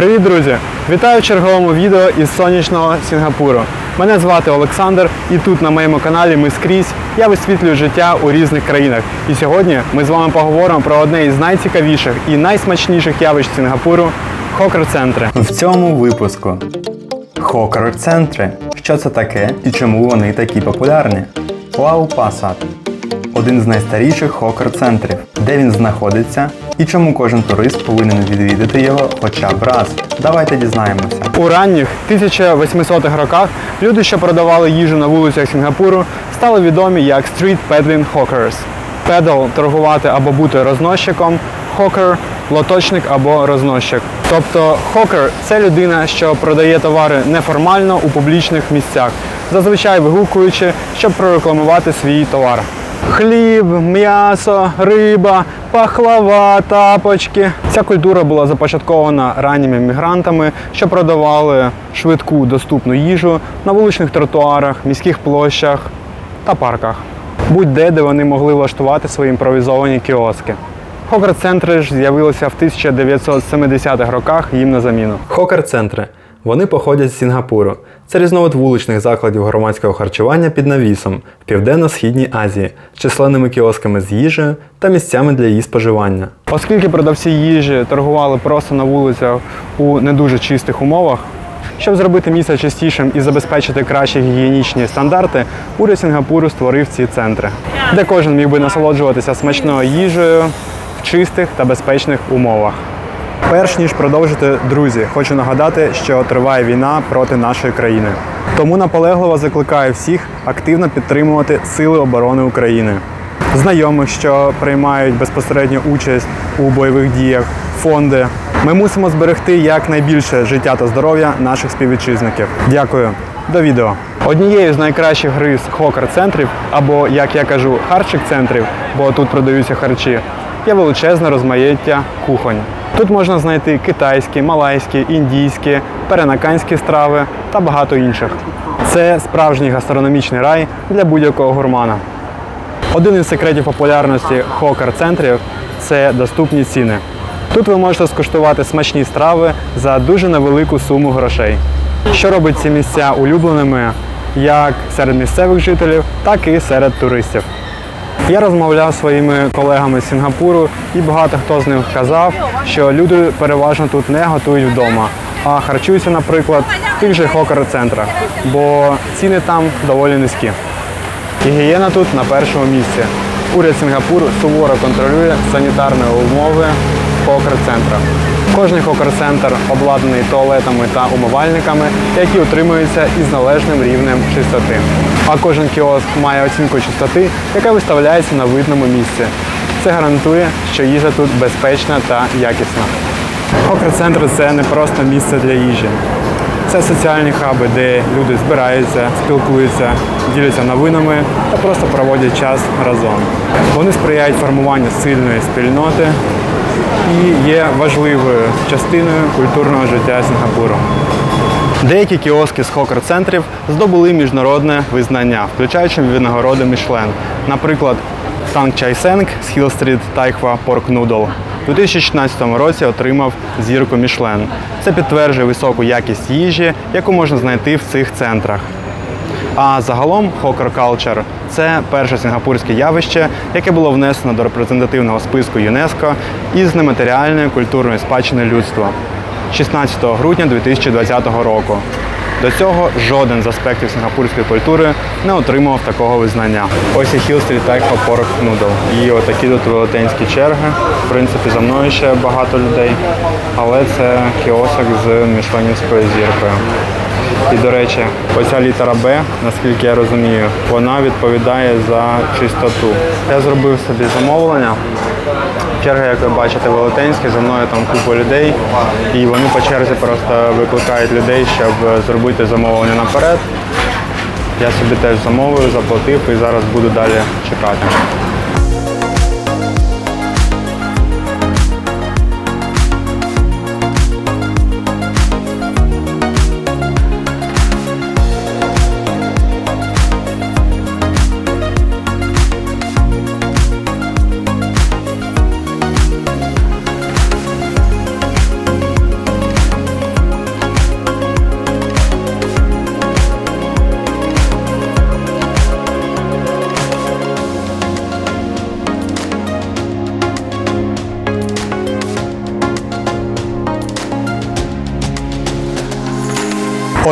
Привіт, друзі! Вітаю в черговому відео із сонячного Сінгапуру. Мене звати Олександр, і тут на моєму каналі ми скрізь я висвітлюю життя у різних країнах. І сьогодні ми з вами поговоримо про одне із найцікавіших і найсмачніших явищ Сінгапуру хокер-центри. В цьому випуску хокер-центри. Що це таке і чому вони такі популярні? Лау Пасат один з найстаріших хокер-центрів, де він знаходиться і чому кожен турист повинен відвідати його хоча б раз. Давайте дізнаємося. У ранніх 1800-х роках люди, що продавали їжу на вулицях Сінгапуру, стали відомі як Street Peddling Hawkers. Педал торгувати або бути розносчиком, хокер лоточник або розносчик. Тобто хокер це людина, що продає товари неформально у публічних місцях, зазвичай вигукуючи, щоб прорекламувати свій товар. Хліб, м'ясо, риба, пахлава, тапочки. Ця культура була започаткована ранніми мігрантами, що продавали швидку доступну їжу на вуличних тротуарах, міських площах та парках. Будь-де, де вони могли влаштувати свої імпровізовані кіоски. Хокер-центри ж з'явилися в 1970-х роках їм на заміну. Хокер-центри. Вони походять з Сінгапуру. Це різновид вуличних закладів громадського харчування під навісом в Південно-Східній Азії, численними кіосками з їжею та місцями для її споживання. Оскільки продавці їжі торгували просто на вулицях у не дуже чистих умовах, щоб зробити місце чистішим і забезпечити кращі гігієнічні стандарти, уряд Сінгапуру створив ці центри, де кожен міг би насолоджуватися смачною їжею в чистих та безпечних умовах. Перш ніж продовжити, друзі, хочу нагадати, що триває війна проти нашої країни. Тому наполегливо закликаю всіх активно підтримувати Сили оборони України, знайомих, що приймають безпосередню участь у бойових діях, фонди. Ми мусимо зберегти якнайбільше життя та здоров'я наших співвітчизників. Дякую. До відео. Однією з найкращих гриз хокер-центрів, або, як я кажу, харчик-центрів, бо тут продаються харчі, є величезне розмаїття кухонь. Тут можна знайти китайські, малайські, індійські, перенаканські страви та багато інших. Це справжній гастрономічний рай для будь-якого гурмана. Один із секретів популярності хокер-центрів це доступні ціни. Тут ви можете скуштувати смачні страви за дуже невелику суму грошей, що робить ці місця улюбленими як серед місцевих жителів, так і серед туристів. Я розмовляв своїми колегами з Сінгапуру, і багато хто з них казав, що люди переважно тут не готують вдома, а харчуються, наприклад, в тих же хокер-центрах, бо ціни там доволі низькі. Гігієна тут на першому місці. Уряд Сінгапуру суворо контролює санітарні умови в хокер-центрах. Кожний хокер-центр обладнаний туалетами та умивальниками, які утримуються із належним рівнем чистоти. А кожен кіоск має оцінку чистоти, яка виставляється на видному місці. Це гарантує, що їжа тут безпечна та якісна. Хокер-центр це не просто місце для їжі. Це соціальні хаби, де люди збираються, спілкуються, діляться новинами та просто проводять час разом. Вони сприяють формуванню сильної спільноти і є важливою частиною культурного життя Сінгапуру. Деякі кіоски з хокер-центрів здобули міжнародне визнання, включаючи винагороди Мішлен. Наприклад, Танк Чайсенг з Хіл-стріт Тайхва Порк Нудл у 2016 році отримав зірку Мішлен. Це підтверджує високу якість їжі, яку можна знайти в цих центрах. А загалом Hawker Culture – це перше сінгапурське явище, яке було внесено до репрезентативного списку ЮНЕСКО із нематеріальної культурної спадщини людства 16 грудня 2020 року. До цього жоден з аспектів сінгапурської культури не отримував такого визнання. Ось і Street Type Pork Noodle. І отакі тут велетенські черги. В принципі, за мною ще багато людей, але це кіосок з мішленівською зіркою. І, до речі, оця літера Б, наскільки я розумію, вона відповідає за чистоту. Я зробив собі замовлення. Черга, як ви бачите, велетенська, за мною там купа людей, і вони по черзі просто викликають людей, щоб зробити замовлення наперед. Я собі теж замовив, заплатив і зараз буду далі чекати.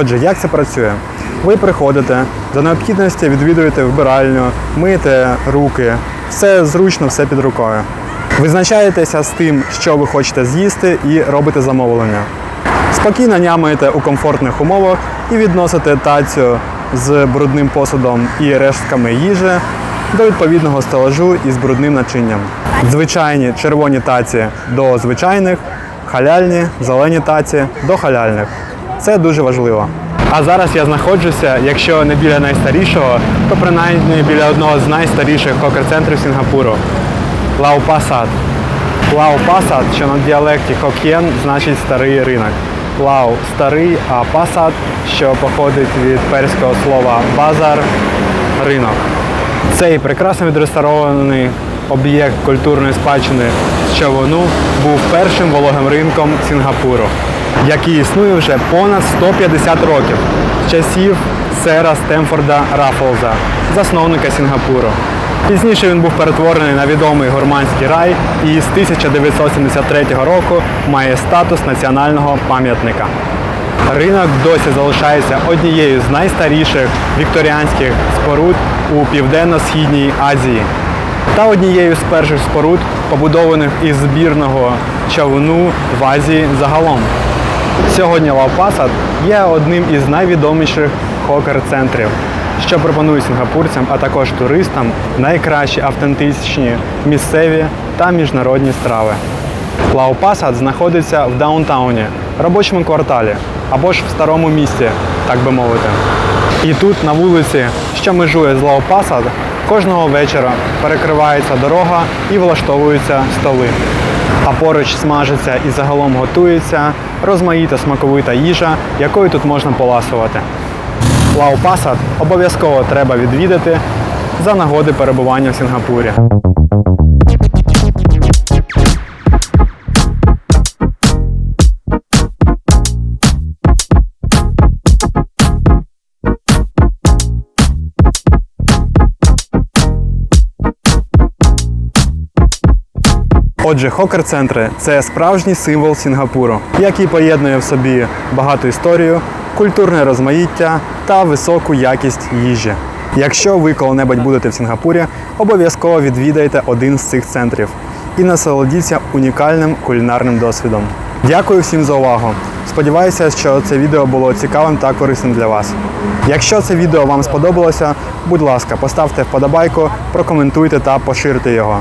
Отже, як це працює? Ви приходите, за необхідності відвідуєте вбиральню, миєте руки, все зручно, все під рукою. Визначаєтеся з тим, що ви хочете з'їсти, і робите замовлення. Спокійно нямаєте у комфортних умовах і відносите тацю з брудним посудом і рештками їжі до відповідного стелажу із брудним начинням. Звичайні червоні таці до звичайних, халяльні, зелені таці до халяльних. Це дуже важливо. А зараз я знаходжуся, якщо не біля найстарішого, то принаймні біля одного з найстаріших хокер-центрів Сінгапуру Лау Пасад. Лау Пасад, що на діалекті хок'єн, значить старий ринок. Лау старий, а пасад, що походить від перського слова базар ринок. Цей прекрасно відреставрований об'єкт культурної спадщини з човуну був першим вологим ринком Сінгапуру, який існує вже понад 150 років з часів сера Стемфорда Раффлза, засновника Сінгапуру. Пізніше він був перетворений на відомий гурманський рай і з 1973 року має статус національного пам'ятника. Ринок досі залишається однією з найстаріших вікторіанських споруд у південно-східній Азії та однією з перших споруд, побудованих із збірного човну в Азії загалом. Сьогодні Лаопасад є одним із найвідоміших хокер-центрів, що пропонує сінгапурцям, а також туристам найкращі автентичні місцеві та міжнародні страви. Лаопасад знаходиться в даунтауні, робочому кварталі або ж в старому місті, так би мовити. І тут на вулиці, що межує з Лаопасад, кожного вечора перекривається дорога і влаштовуються столи. А поруч смажиться і загалом готується розмаїта смаковита їжа, якою тут можна поласувати. Лаупасад обов'язково треба відвідати за нагоди перебування в Сінгапурі. Отже, хокер-центри це справжній символ Сінгапуру, який поєднує в собі багату історію, культурне розмаїття та високу якість їжі. Якщо ви коли-небудь будете в Сінгапурі, обов'язково відвідайте один з цих центрів і насолодіться унікальним кулінарним досвідом. Дякую всім за увагу. Сподіваюся, що це відео було цікавим та корисним для вас. Якщо це відео вам сподобалося, будь ласка, поставте вподобайку, прокоментуйте та поширте його.